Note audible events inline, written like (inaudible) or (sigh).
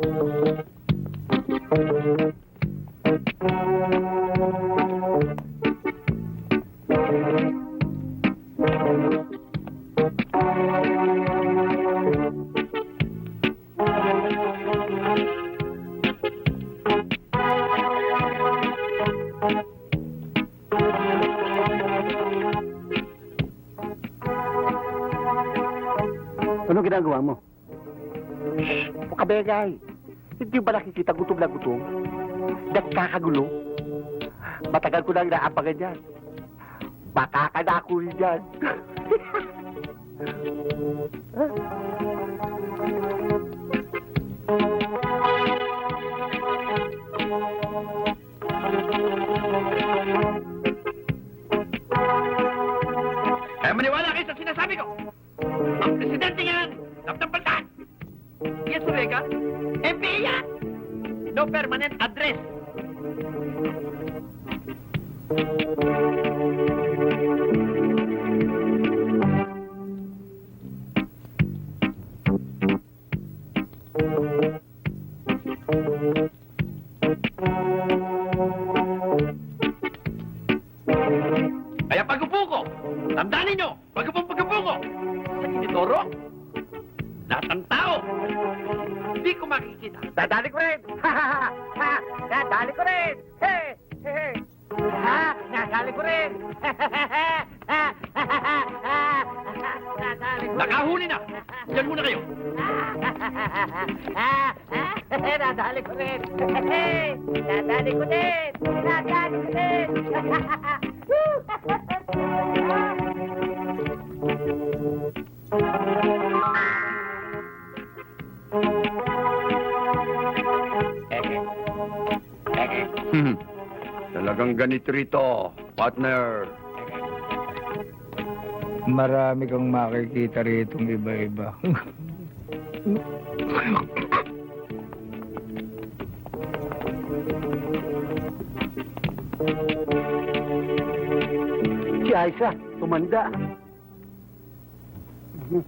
Ano ginagawa mo? Shhh! Hindi ba nakikita gutom na gutom? Nagkakagulo? Matagal ko nang naapagan yan. Makakadako rin yan. (laughs) Kaya maniwala kayo sa sinasabi ko. Ang presidente yan, Dr. Baltan. Yes, Rega. Yan. No permanent address. Kaya pag-upo ko, tandaan ninyo, pag-upo ko, sa Inidoro, lahat ng tao, makikita. Dadali ko rin! Ha, ha, ha, ha! Dadali ko rin! He! He! he. Ha! Dadali ko rin! Ha, ha, ha, ha! Ha, ha, ha, ha, ha! Dadali ko rin! Nakahuli na! Diyan muna kayo. Ah, ah, Nadali ko rin. Nadali ko din. Nadali ko din. Hmm. Talagang ganito rito, partner. Marami kang makikita rito iba-iba. Si Aisha, tumanda. Mhm.